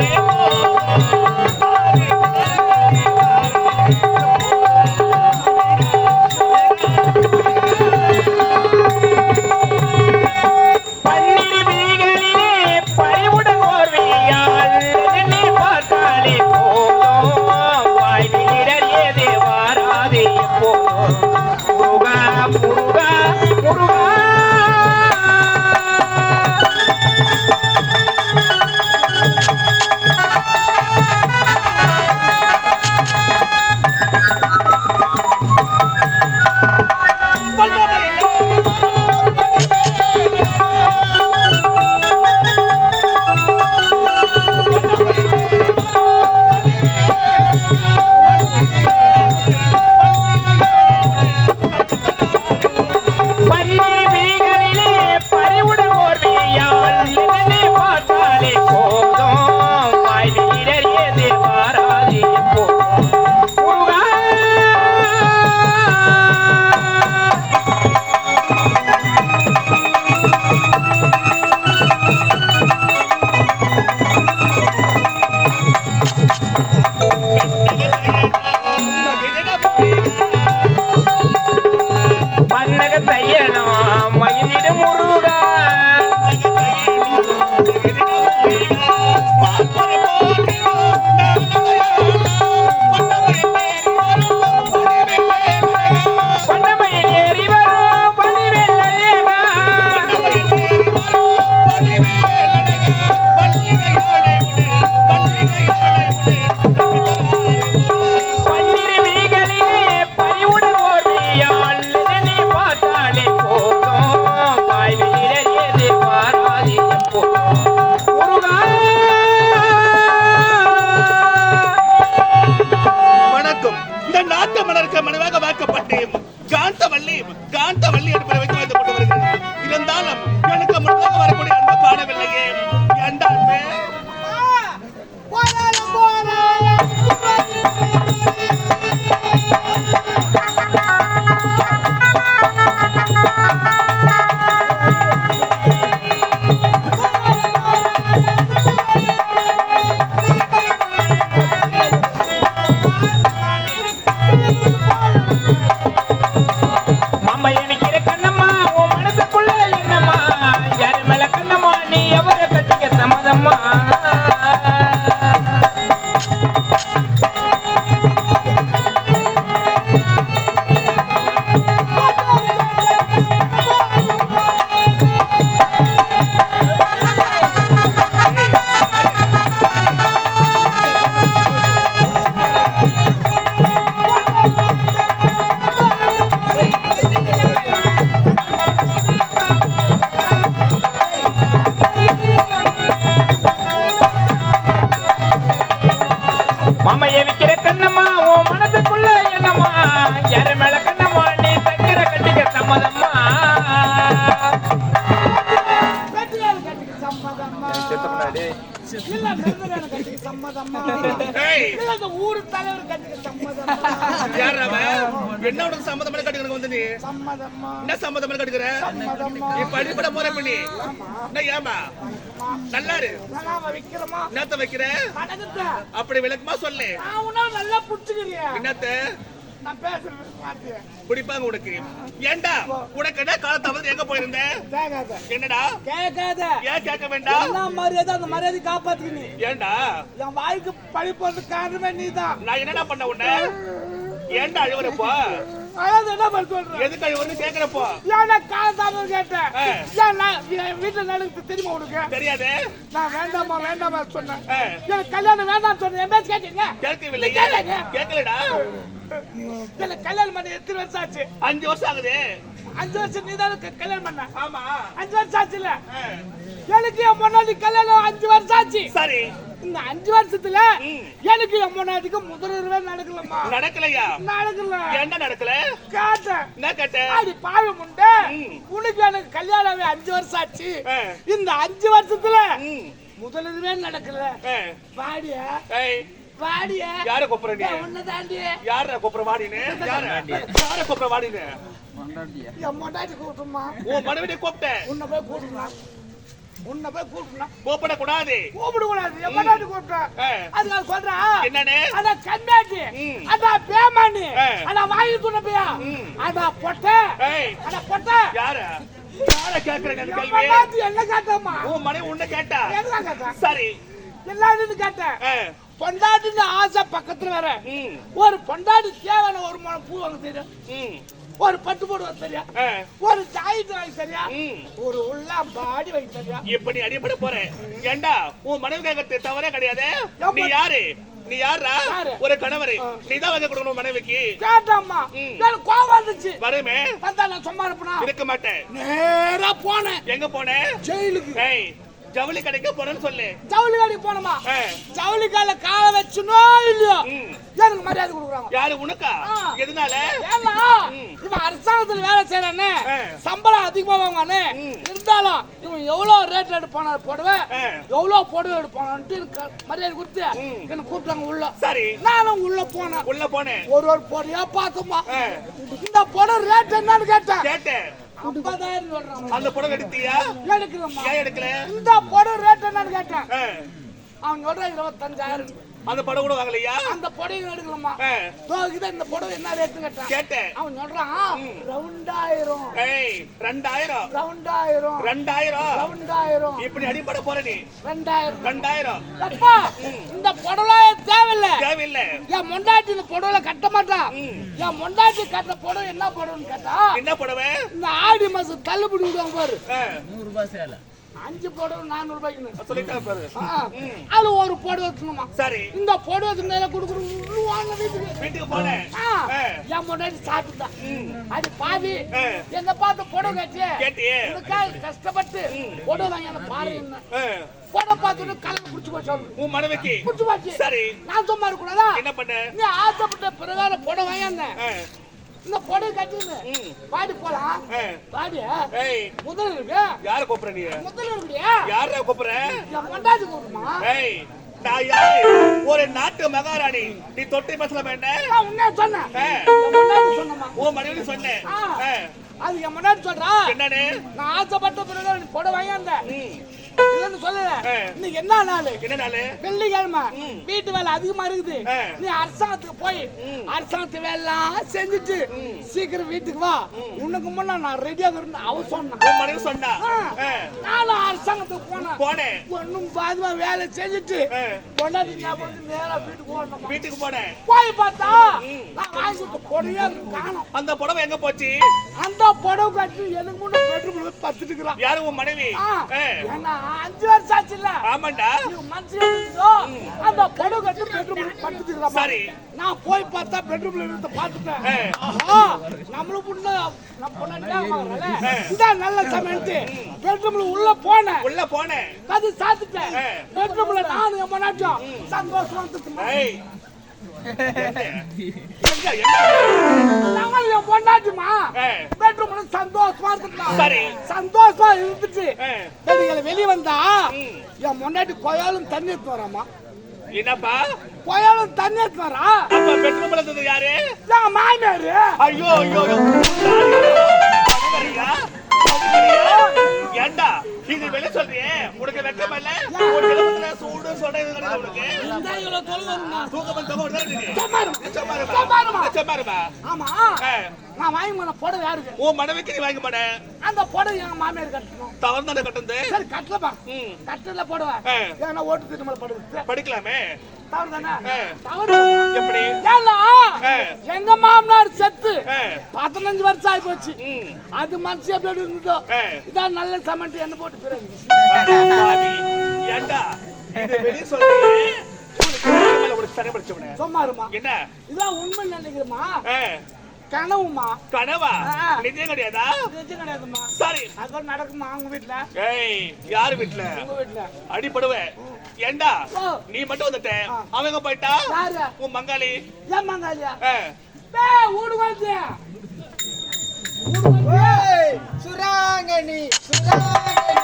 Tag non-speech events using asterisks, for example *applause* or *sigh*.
Bye. *laughs* பன்னிரு காந்த வள்ளி அடுப்பில் பெயர் வைத்து வைத்துக் கொண்டு வருகிறேன் இருந்தாலும் எனக்கு முன்னாக வரக்கூடிய அன்பை காணவில்லையே ஏண்டா அன்பே? மாமா Ah. யாரு மேல கண்ணம்மா நீ சக்கரை கட்டிக்க சம்மதம்மா கட்டிக்க சம்மதம் வந்து நீ? என்ன சம்மதம் கட்டுக்கிற? நீ படிப்பட போற பண்ணி. என்ன ஏமா? நல்லா என்னத்த வைக்கிற? அப்படி விளக்கமா சொல்லு. என்னத்த? நான் பேசுறது மாட்டேன் குடிப்பாங்க உனக்கு. ஏண்டா? உனக்கு என்ன எங்க போயிருந்த? கேட்காத என்னடா? கேட்காத ஏன் கேட்க வேண்டாம்? என்ன மரியாதை அந்த மரியாதை காப்பாத்துக்கணும். ஏண்டா? என் வாய்க்கு பழி போறது காரணமே நீதான். நான் என்னடா பண்ண உன்ன? ஏன்டா அழுவுறப்போ? அதாவது என்ன பண்ண எதுக்கு அழுவுறன்னு கேக்குறப்போ? ஏன்னா காலத்தாம கேட்டேன். ஆ. ஏன் நான் என் வீட்டுல நடக்குது தெரியுமா உனக்கு? தெரியாது. நான் வேண்டாமா வேண்டாமா சொன்னேன். எனக்கு கல்யாணம் வேண்டாம் சொன்னேன். என் பேச்சு கேட்டீங்க? கேட்கவில்லை. கேட்கலடா. எனக்கு கல்யாணம் பண்ணி எத்தனை வருஷம் ஆச்சு? அஞ்சு வருஷம் ஆகுது. அஞ்சு வருஷம் நீ தான் கல்யாணம் பண்ண? ஆமா. அஞ்சு வருஷம் ஆச்சுல ஆ. எனக்கு என் முன்னாடி கல்யாணம் அஞ்சு வருஷம் ஆச்சு. சரி. இந்த அஞ்சு வருஷத்துல. எனக்கு என் முன்னாடிக்கு முதல்வரவே நடக்கலம்மா. நடக்கலையா? நடக்கல. என்ன நடக்கல? கேட்டேன். என்ன கேட்ட அடி பாவி முண்டை. ம். உனக்கு எனக்கு கல்யாணம் அஞ்சு வருஷம் ஆச்சு. இந்த அஞ்சு வருஷத்துல. முதல்வரவே நடக்கல. ஆ. வாடிய. ஏய், வாடிய. யார கூப்பிடுற நீ? உன்னை தாண்டி. யார கூப்பிடுற வாடினு யார யார கூப்பிடுற வாடினு என் மொட்டாட்டி கூட்டுமா உன் மனைவி கூப்பிட்டேன். உன்னை போய் கூட்டுமா உன்னை போய் கூப்பிடக்கூடாது. கூப்பிட கூடாது என் பொண்டாட்டி கூப்பிட்டேன் ஆ. அது நான் சொல்றேன் என்னன்னு அட கண்ணாட்டி ம். அட பேமானி. அட வாங்கி துணப்பியா. அட பொட்டை பொட்டை. யாரு? யார கேக்குறேன் அந்த கேள்வி என்ன கேட்டம்மா? உன் மனைவி உன்னை கேட்டா? என்ன கேட்டேன் சரி. எல்லாரும் கேட்டேன் பொண்டாட்டின்னு ஆசை பக்கத்துல ம், ஒரு பொண்டாட்டி தேவையான ஒரு முழம் பூ வாங்க தெரியும் ஒரு பட்டு போடு வாங்க தெரியும் ஆ, ஒரு ஜாயிண்ட் வாங்கி தெரியா ம். ஒரு உள்ள பாடி வாங்கி தெரியா இப்ப நீ அடிபட போற. ஏண்டா உன் மனைவி கேட்கறது தவறே கிடையாது. நீ யாரு? நீ யாரா? ஒரு கணவர். ஆ. நீ தான் வாங்கி கொடுக்கணும் மனைவிக்கு. கேட்டாம்மா. எனக்கு கோவம் வந்துச்சு. வருமே? வந்தா நான் சும்மா இருப்பனா? இருக்க மாட்டேன். நேரா போனேன். எங்க போன? ஜெயிலுக்கு. ஏய் ஜவுளி கடைக்கு போனேன்னு சொல்லு. ஜவுளி கடைக்கு போனோமா. ஜவுளி கடையில காலை வச்சுனோ இல்லையோ? மரியாதை கொடுக்குறாங்க. யாரு உனக்கா. எதனால? ஏன்னா. இவன் அரசாங்கத்துல வேலை செய்யறானே. சம்பளம் அதிகமா வாங்குவானே. இருந்தாலும் இவன் எவ்வளவு ரேட் எடுப்பான போடுவேன். எவ்வளவு புடவை. எடுப்பானு மரியாதை கொடுத்து. என்ன கூப்பிட்டாங்க உள்ள. சரி. நானும் உள்ள போனேன். உள்ள போனேன். ஒரு ஒரு பொடியா பார்த்தோமா. இந்த புடவை ரேட் என்னன்னு கேட்டேன். கேட்டேன். அந்த புடவை எடுத்தியா? எடுக்கல? இந்த புடவை ரேட் என்னன்னு கேட்டேன். அவன் சொல்றான் இருபத்தஞ்சாயிரம். அந்த புடவை கூட வாங்கலையா? அந்த புடவை எடுக்கலாமா. இதோ இந்த புடவை என்ன ரேட்டு கேட்டான். கேட்டேன். அவன் சொல்றான் ரவுண்டாயிரம். ஏய் ரெண்டாயிரம். ரவுண்டாயிரம். ரெண்டாயிரம். ரவுண்டாயிரம். இப்படி அடிபட போற நீ. ரெண்டாயிரம். ரெண்டாயிரம். அப்பா இந்த புடவை தேவையில்ல. தேவையில்லை. என் மொண்டாட்டி இந்த புடவை கட்ட மாட்டான். என் மொண்டாட்டி கட்ட புடவை என்ன புடவைன்னு கேட்டா என்ன புடவை? இந்த ஆடி மாசம் தள்ளுபடி விடுவாங்க பாரு. ஆ. அஞ்சு புடவை நானூறு ரூபாய்க்குன்னு. சொல்லிட்டேன் பாரு ஆ. அது ஒரு புடவை வச்சுக்கணுமா? சரி. இந்த புடவை நேர கொடுக்குறோம். வாங்க வீட்டுக்கு வீட்டுக்கு போனேன். என் முன்னாடி சாப்பிட்டா. ம். அது பாவி. என்ன பார்த்து புடவை கட்டி கேட்டியே. கஷ்டப்பட்டு புடவை வாங்கி அந்த பாரு. புடவை பார்த்துட்டு கலந்து குடிச்சு போச்சு. உன் மனைவிக்கு. குடிச்சு போச்சு. சரி. நான் சும்மா இருக்கக்கூடாதா? என்ன பண்ண? நீ ஆசைப்பட்ட பிரகாரம் புடவை வாங்கினேன் ஆ. இந்த கட்டின்னு. ம். பாடி போலாம். பாடி ஏய். முதல்ல இருக்கு யார கூப்பிடுற நீ? முதல்ல யார கூப்பிடுற? மண்டாச்சு கூப்பிடுமா? ஏய் நான் யாரு? ஒரு நாட்டு மகாராணி. நீ தொட்டி பேசல வேண்டாம் உன்னே சொன்னேன். உன் மனைவி சொன்னேன். அது என் முன்னாடி சொல்றா. என்னன்னு? நான் ஆசைப்பட்ட பிறகு நீ புடவை வாங்கியிருந்தேன். இல்லைன்னு சொல்லல. இன்னைக்கு என்ன நாள் என்ன நாளு வெள்ளிக்கிழமை. வீட்டு வேலை அதிகமா இருக்குது. நீ அரசாங்கத்துக்கு போய். அரசாங்கத்து வேலை செஞ்சுட்டு. சீக்கிரம் வீட்டுக்கு வா உனக்கு முன்ன நான் ரெடியாக இருந்து அவ சொன்னான் உன் மனைவி சொன்னா. ஆ. நானும் அரசாங்கத்துக்கு போனேன் போனேன் ஒன்னும் பாதுமா வேலை செஞ்சுட்டு. கொண்டாடி நேரா வீட்டுக்கு போனோம் வீட்டுக்கு போனேன் போய் பார்த்தா. நான் வாங்கி கொடுத்த புடவையே காணும் அந்த புடவை எங்க போச்சு அந்த புடவை கட்டி எனக்கு முன்ன பெட்ரூம்ல பத்துட்டு இருக்கிறான் யாரு உன் மனைவி. ஏன்னா அஞ்சு வருஷம் ஆமாண்டா. நீ மனசுல இருந்தோ, அந்த புடவை கட்டி பெட்ரூம்ல படுத்துக்கிறா சரி. நான் போய் பார்த்தா பெட்ரூம்ல இருந்து. ஆஹா நம்மளும் புண்ண நம்ம பொண்ணால இந்த நல்ல சமையல் பெட்ரூம்ல உள்ள போனேன். உள்ள போனேன். கது சாத்துட்டேன். பெட்ரூம்ல நானும் என் மனாச்சும் சந்தோஷமா இருந்துச்சுமா ஏய் எங்க, எங்க? நாங்களும் என் பொண்டாட்டிமா. பெட்ரூம்ல சந்தோஷமா இருந்துட்டோம். சரி. சந்தோஷமா இருந்துச்சு. பெரியகளை வெளியே வந்தா. என் முன்னாடி கொயாலும் தண்ணி எடுத்து வராமா என்னப்பா? கொயாலும் தண்ணி எடுத்து வரா. அப்ப பெட்ரூம்ல இருந்தது யாரு? என் மாமியாரு. ஐயோ ஐயோ? ஏண்டா? இது வெளிய சொல்றியே? உனக்கு வெக்கம் இல்ல? சூடு கிடையாது உனக்கு? தூக்கம் இருமா. இருப்பா. ஆமா. நான் வாங்கி போன புடவை யாருக்கு உன் மனைவிக்கு நீ வாங்க மாட்டேன் அந்த புடவை எங்க மாமியார் கட்டணும் தவறு தானே கட்டுந்து சரி கட்டலப்பா. கட்டல புடவை. ஏன்னா ஓட்டு திட்டு மேல படுது படிக்கலாமே தவறு தானே. தவறு எப்படி ஏன்னா. எங்க மாமனார் செத்து. பதினஞ்சு வருஷம் ஆகி போச்சு. அது மனசு எப்படி இருந்ததோ. இதான் நல்ல சமெண்ட் என்ன போட்டு பிறகு. ஏண்டா இது வெளிய சரி படிச்சவனே சும்மா இருமா. என்ன? இதான் உண்மை நினைக்கிறமா. கனவுமா கனவா. நிஜம் கிடையாதா? நிஜம் கிடையாதுமா சரி. அது நடக்குமா அவங்க வீட்டுல ஏய் யாரு வீட்டுல உங்க வீட்டுல அடிப்படுவேன் ஏண்டா? ஓ. நீ மட்டும் வந்துட்ட. அவங்க போயிட்டா? யாரு? உன் மங்காளி. ஏன் மங்காலியா ஆ. பே ஊடு வந்து சுராங்கனி சுராங்கனி.